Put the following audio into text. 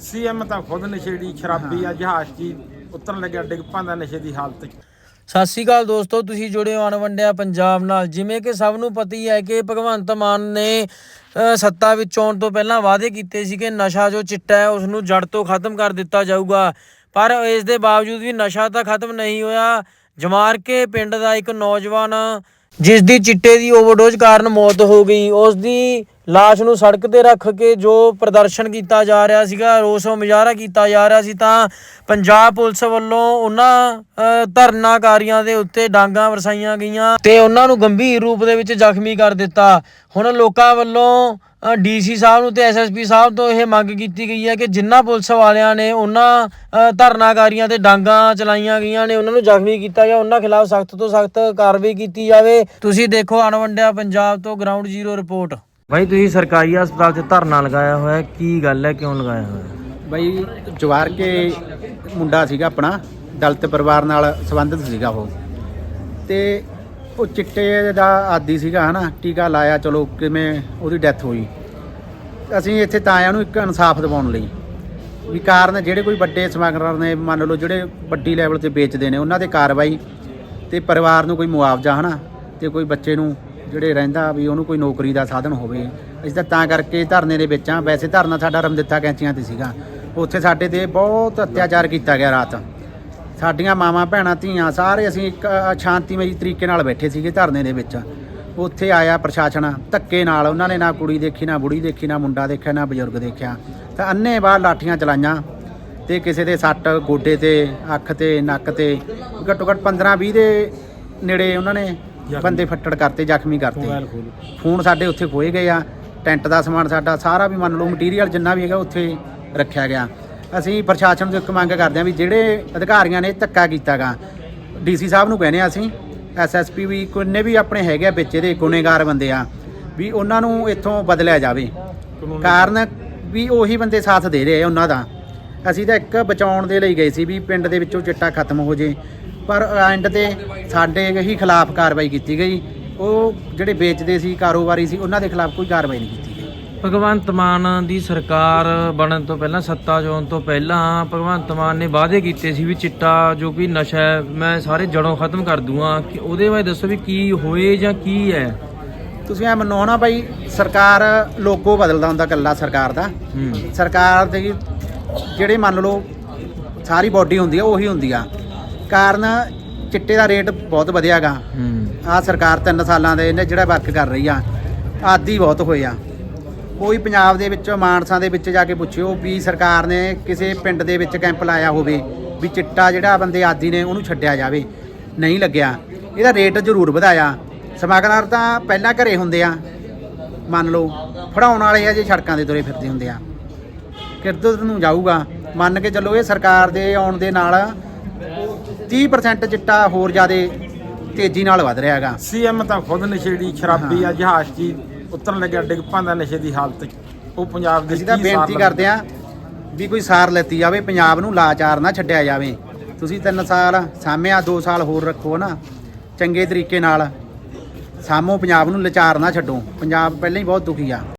CM ਤਾਂ ਖੁਦ ਨਸ਼ੇੜੀ, ਸ਼ਰਾਬੀ ਆ, ਜਹਾਜ਼ 'ਚ ਉਤਰਨ ਲੱਗਿਆ ਡਿੱਗ ਪੈਂਦਾ ਨਸ਼ੇ ਦੀ ਹਾਲਤ 'ਚ। ਸਤਿ ਸ਼੍ਰੀ ਅਕਾਲ ਦੋਸਤੋ, ਤੁਸੀਂ ਜੁੜੇ ਹੋ ਅਣਵੰਡਿਆ ਪੰਜਾਬ ਨਾਲ। ਜਿਵੇਂ ਕਿ ਸਭ ਨੂੰ ਪਤਾ ਹੀ ਹੈ ਕਿ ਭਗਵੰਤ ਮਾਨ ਨੇ ਸੱਤਾ ਵਿੱਚ ਆਉਣ ਤੋਂ ਪਹਿਲਾਂ ਵਾਅਦੇ ਕੀਤੇ ਸੀ ਕਿ ਨਸ਼ਾ ਜੋ ਚਿੱਟਾ ਹੈ ਉਸ ਨੂੰ ਜੜ ਤੋਂ ਖਤਮ ਕਰ ਦਿੱਤਾ ਜਾਊਗਾ। ਪਰ ਇਸ ਦੇ ਬਾਵਜੂਦ ਵੀ ਨਸ਼ਾ ਤਾਂ ਖਤਮ ਨਹੀਂ ਹੋਇਆ। ਜਮਾਰ ਕੇ ਪਿੰਡ ਦਾ ਇੱਕ ਨੌਜਵਾਨ, ਜਿਸ ਦੀ ਚਿੱਟੇ ਦੀ ਓਵਰਡੋਜ਼ ਕਾਰਨ ਮੌਤ ਹੋ ਗਈ, ਉਸ ਦੀ ਲਾਸ਼ ਨੂੰ ਸੜਕ ਤੇ ਰੱਖ ਕੇ ਜੋ ਪ੍ਰਦਰਸ਼ਨ ਕੀਤਾ ਜਾ ਰਿਹਾ ਸੀਗਾ, ਰੋਸ ਮੁਜ਼ਾਹਰਾ ਕੀਤਾ ਜਾ ਰਿਹਾ ਸੀ, ਤਾਂ ਪੰਜਾਬ ਪੁਲਿਸ ਵੱਲੋਂ ਉਹਨਾਂ ਧਰਨਾਕਾਰੀਆਂ ਦੇ ਉੱਤੇ ਡਾਂਗਾਂ ਵਰਸਾਈਆਂ ਗਈਆਂ ਤੇ ਉਹਨਾਂ ਨੂੰ ਗੰਭੀਰ ਰੂਪ ਦੇ ਵਿੱਚ ਜ਼ਖਮੀ ਕਰ ਦਿੱਤਾ। ਹੁਣ ਲੋਕਾਂ ਵੱਲੋਂ ਡੀਸੀ ਸਾਹਿਬ ਨੂੰ ਤੇ ਐਸਐਸਪੀ ਸਾਹਿਬ ਤੋਂ ਇਹ ਮੰਗ ਕੀਤੀ ਗਈ ਹੈ ਕਿ ਜਿੰਨਾ ਪੁਲਿਸ ਵਾਲਿਆਂ ਨੇ ਉਹਨਾਂ ਧਰਨਾਕਾਰੀਆਂ ਤੇ ਡਾਂਗਾਂ ਚਲਾਈਆਂ ਗਈਆਂ ਨੇ, ਉਹਨਾਂ ਨੂੰ ਜ਼ਖਮੀ ਕੀਤਾ ਗਿਆ, ਉਹਨਾਂ ਖਿਲਾਫ ਸਖਤ ਤੋਂ ਸਖਤ ਕਾਰਵਾਈ ਕੀਤੀ ਜਾਵੇ। ਤੁਸੀਂ ਦੇਖੋ ਅਣਵੰਡਿਆ ਪੰਜਾਬ ਤੋਂ ਗਰਾਊਂਡ ਜ਼ੀਰੋ ਰਿਪੋਰਟ। ਭਾਈ ਤੁਸੀਂ ਸਰਕਾਰੀ ਹਸਪਤਾਲ 'ਚ ਧਰਨਾ ਲਗਾਇਆ ਹੋਇਆ, ਕੀ ਗੱਲ ਹੈ, ਕਿਉਂ ਲਗਾਇਆ ਹੋਇਆ? ਬਈ, ਜਵਾਰ ਕੇ ਮੁੰਡਾ ਸੀਗਾ ਆਪਣਾ, ਦਲਿਤ ਪਰਿਵਾਰ ਨਾਲ ਸੰਬੰਧਿਤ ਸੀਗਾ ਉਹ। ਤੇ ਉਹ ਚਿੱਟੇ ਦਾ ਆਦੀ ਸੀਗਾ, ਹਨਾ, ਟੀਕਾ ਲਾਇਆ, ਚਲੋ, ਕਿਵੇਂ ਉਹਦੀ ਡੈਥ ਹੋਈ। ਅਸੀਂ ਇੱਥੇ ਤਾਂ ਆਇਆ ਨੂੰ ਇੱਕ ਇਨਸਾਫ ਦਿਵਾਉਣ ਲਈ। ਵੀ ਕਾਰਨ ਜਿਹੜੇ ਕੋਈ ਵੱਡੇ ਸਮਗਲਰ ਨੇ, ਮੰਨ ਲਓ, ਜਿਹੜੇ ਵੱਡੀ ਲੈਵਲ ਤੇ ਵੇਚਦੇ ਨੇ, ਉਹਨਾਂ ਤੇ ਕਾਰਵਾਈ ਤੇ ਪਰਿਵਾਰ ਨੂੰ ਕੋਈ ਮੁਆਵਜ਼ਾ, ਹਨਾ, ਤੇ ਕੋਈ ਬੱਚੇ ਨੂੰ ਜਿਹੜੇ ਰਹਿੰਦਾ ਵੀ ਉਹਨੂੰ ਕੋਈ ਨੌਕਰੀ ਦਾ ਸਾਧਨ ਹੋਵੇ। ਅਸੀਂ ਤਾਂ ਤਾਂ ਕਰਕੇ ਧਰਨੇ ਦੇ ਵਿੱਚ ਆ ਵੈਸੇ ਧਰਨਾ ਸਾਡਾ ਰਮਦਿੱਤਾ ਕੈਂਚੀਆਂ ਤੇ ਸੀਗਾ। ਉੱਥੇ ਸਾਡੇ ਤੇ ਬਹੁਤ ਅਤਿਆਚਾਰ ਕੀਤਾ ਗਿਆ ਰਾਤ। ਸਾਡੀਆਂ ਮਾਵਾਂ, ਭੈਣਾਂ, ਧੀਆਂ ਸਾਰੇ ਅਸੀਂ ਇੱਕ ਸ਼ਾਂਤੀਮਈ ਤਰੀਕੇ ਨਾਲ ਬੈਠੇ ਸੀਗੇ ਧਰਨੇ ਦੇ ਵਿੱਚ। ਉੱਥੇ ਆਇਆ ਪ੍ਰਸ਼ਾਸਨ ਧੱਕੇ ਨਾਲ। ਉਹਨਾਂ ਨੇ ਨਾ ਕੁੜੀ ਦੇਖੀ, ਨਾ ਬੁੜੀ ਦੇਖੀ, ਨਾ ਮੁੰਡਾ ਦੇਖਿਆ, ਨਾ ਬਜ਼ੁਰਗ ਦੇਖਿਆ। ਤਾਂ ਅੰਨੇ ਬਾਹਰ ਲਾਠੀਆਂ ਚਲਾਈਆਂ ਤੇ ਕਿਸੇ ਦੇ ਸੱਟ, ਗੋਡੇ ਤੇ, ਅੱਖ ਤੇ, ਨੱਕ ਤੇ ਘੱਟੋ ਘੱਟ 15 20 ਦੇ ਨੇੜੇ ਉਹਨਾਂ ਨੇ ਬੰਦੇ ਫੱਟੜ ਕਰਤੇ ਜ਼ਖਮੀ ਕਰਤੇ। ਫੋਨ ਸਾਡੇ ਉੱਥੇ ਖੋਏ ਗਏ ਆ ਟੈਂਟ ਦਾ ਸਮਾਨ ਸਾਡਾ ਸਾਰਾ ਵੀ ਮੰਨ ਲਓ ਮਟੀਰੀਅਲ ਜਿੰਨਾ ਵੀ ਹੈਗਾ ਉੱਥੇ ਰੱਖਿਆ ਗਿਆ। ਅਸੀਂ ਪ੍ਰਸ਼ਾਸਨ ਤੋਂ ਇੱਕ ਮੰਗ ਕਰਦੇ ਹਾਂ ਵੀ ਜਿਹੜੇ ਅਧਿਕਾਰੀਆਂ ਨੇ ਧੱਕਾ ਕੀਤਾਗਾ ਡੀਸੀ ਸਾਹਿਬ ਨੂੰ ਕਹਿੰਦੇ ਆ ਅਸੀਂ ਐਸਐਸਪੀ ਵੀ ਕੋਨੇ ਵੀ ਆਪਣੇ ਹੈਗੇ ਵਿੱਚ ਇਹਦੇ ਗੁਨੇਗਾਰ ਬੰਦੇ ਆ ਵੀ ਉਹਨਾਂ ਨੂੰ ਇੱਥੋਂ ਬਦਲਿਆ ਜਾਵੇ। ਕਾਰਨ ਵੀ ਉਹੀ ਬੰਦੇ ਸਾਥ ਦੇ ਰਹੇ ਆ ਉਹਨਾਂ ਦਾ। ਅਸੀਂ ਤਾਂ ਇੱਕ ਬਚਾਉਣ ਦੇ ਲਈ ਗਏ ਸੀ ਵੀ ਪਿੰਡ ਦੇ ਵਿੱਚੋਂ ਚਿੱਟਾ ਖਤਮ ਹੋ ਜੇ ਪਰ ਐਂਡ ਤੇ ਸਾਡੇ ਹੀ ਖਿਲਾਫ ਕਾਰਵਾਈ ਕੀਤੀ ਗਈ। ਉਹ ਜਿਹੜੇ ਵੇਚਦੇ ਸੀ ਕਾਰੋਬਾਰੀ ਸੀ ਉਹਨਾਂ ਦੇ ਖਿਲਾਫ ਕੋਈ ਕਾਰਵਾਈ ਨਹੀਂ ਕੀਤੀ ਗਈ। ਭਗਵੰਤ ਮਾਨ ਦੀ ਸਰਕਾਰ ਬਣਨ ਤੋਂ ਪਹਿਲਾਂ ਸੱਤਾ ਚੋਣ ਤੋਂ ਪਹਿਲਾਂ ਭਗਵੰਤ ਮਾਨ ਨੇ ਵਾਅਦੇ ਕੀਤੇ ਸੀ ਵੀ ਚਿੱਟਾ ਜੋ ਕਿ ਨਸ਼ਾ ਹੈ ਮੈਂ ਸਾਰੇ ਜੜੋਂ ਖਤਮ ਕਰ ਦੂੰਗਾ। ਕਿ ਉਹਦੇ ਬਾਰੇ ਦੱਸੋ ਵੀ ਕੀ ਹੋਏ ਜਾਂ ਕੀ ਹੈ? ਤੁਸੀਂ ਐ ਮੰਨੋ ਨਾ ਬਾਈ ਸਰਕਾਰ ਲੋਗੋ ਬਦਲਦਾ ਹੁੰਦਾ ਕੱਲਾ ਸਰਕਾਰ ਦਾ। ਸਰਕਾਰ ਦੇ ਜਿਹੜੇ ਮੰਨ ਲਓ ਸਾਰੀ ਬਾਡੀ ਹੁੰਦੀ ਆ ਉਹੀ ਹੁੰਦੀ ਆ। ਕਾਰਨ ਚਿੱਟੇ ਦਾ ਰੇਟ ਬਹੁਤ ਵਧਿਆਗਾ। ਹੂੰ। ਆ ਸਰਕਾਰ 3 ਸਾਲਾਂ ਦੇ ਇਹਨੇ ਜਿਹੜਾ ਵਰਕ ਕਰ ਰਹੀ ਆ ਆਦੀ ਬਹੁਤ ਹੋਏ ਆ। ਕੋਈ ਪੰਜਾਬ ਦੇ ਵਿੱਚ ਮਾਨਸਾ ਦੇ ਵਿੱਚ ਜਾ ਕੇ ਪੁੱਛਿਓ ਵੀ ਸਰਕਾਰ ਨੇ ਕਿਸੇ ਪਿੰਡ ਦੇ ਵਿੱਚ ਕੈਂਪ ਲਾਇਆ ਹੋਵੇ ਵੀ ਚਿੱਟਾ ਜਿਹੜਾ ਬੰਦੇ ਆਦੀ ਨੇ ਉਹਨੂੰ ਛੱਡਿਆ ਜਾਵੇ ਨਹੀਂ ਲੱਗਿਆ। ਇਹਦਾ ਰੇਟ ਜ਼ਰੂਰ ਵਧਾਇਆ। ਸਮਗਲਰ ਤਾਂ ਪਹਿਲਾਂ ਘਰੇ ਹੁੰਦੇ ਆ। ਮੰਨ ਲਓ ਫੜਾਉਣ ਵਾਲੇ ਆ ਜੇ ਸੜਕਾਂ ਦੇ ਤੁਰੇ ਫਿਰਦੇ ਹੁੰਦੇ ਆ। ਕਿਰਦਤ ਨੂੰ ਜਾਊਗਾ। ਮੰਨ ਕੇ ਚੱਲੋ ਇਹ ਸਰਕਾਰ ਦੇ ਆਉਣ ਦੇ ਨਾਲ 30% ਚਿੱਟਾ ਹੋਰ ਜ਼ਿਆਦਾ ਤੇਜ਼ੀ ਨਾਲ ਵਧ ਰਿਹਾ ਹੈਗਾ। ਸੀਐਮ ਤਾਂ ਖੁਦ ਨਸ਼ੇੜੀ ਸ਼ਰਾਬੀ ਆ ਜਹਾਜ਼ ਹੀ ਉਤਰਨ ਲੱਗਿਆ ਡਿੱਗ ਪੈਂਦਾ ਨਸ਼ੇ ਦੀ ਹਾਲਤ 'ਚ। ਉਹ ਪੰਜਾਬ ਦੇ ਅਸੀਂ ਤਾਂ ਬੇਨਤੀ? ਕਰਦੇ ਆਂ ਵੀ ਕੋਈ ਸਾਰ ਲੈਤੀ ਜਾਵੇ ਪੰਜਾਬ ਨੂੰ ਲਾਚਾਰ ਨਾ ਛੱਡਿਆ ਜਾਵੇ। ਤੁਸੀਂ 3 ਸਾਲ ਸਾਮਿਆ 2 ਸਾਲ ਹੋਰ ਰੱਖੋ ਨਾ ਚੰਗੇ ਤਰੀਕੇ ਨਾਲ। ਸਾਮੋ ਪੰਜਾਬ ਨੂੰ ਲਾਚਾਰ ਨਾ ਛੱਡੋ। ਪੰਜਾਬ ਪਹਿਲਾਂ ਹੀ ਬਹੁਤ ਦੁਖੀ ਆ।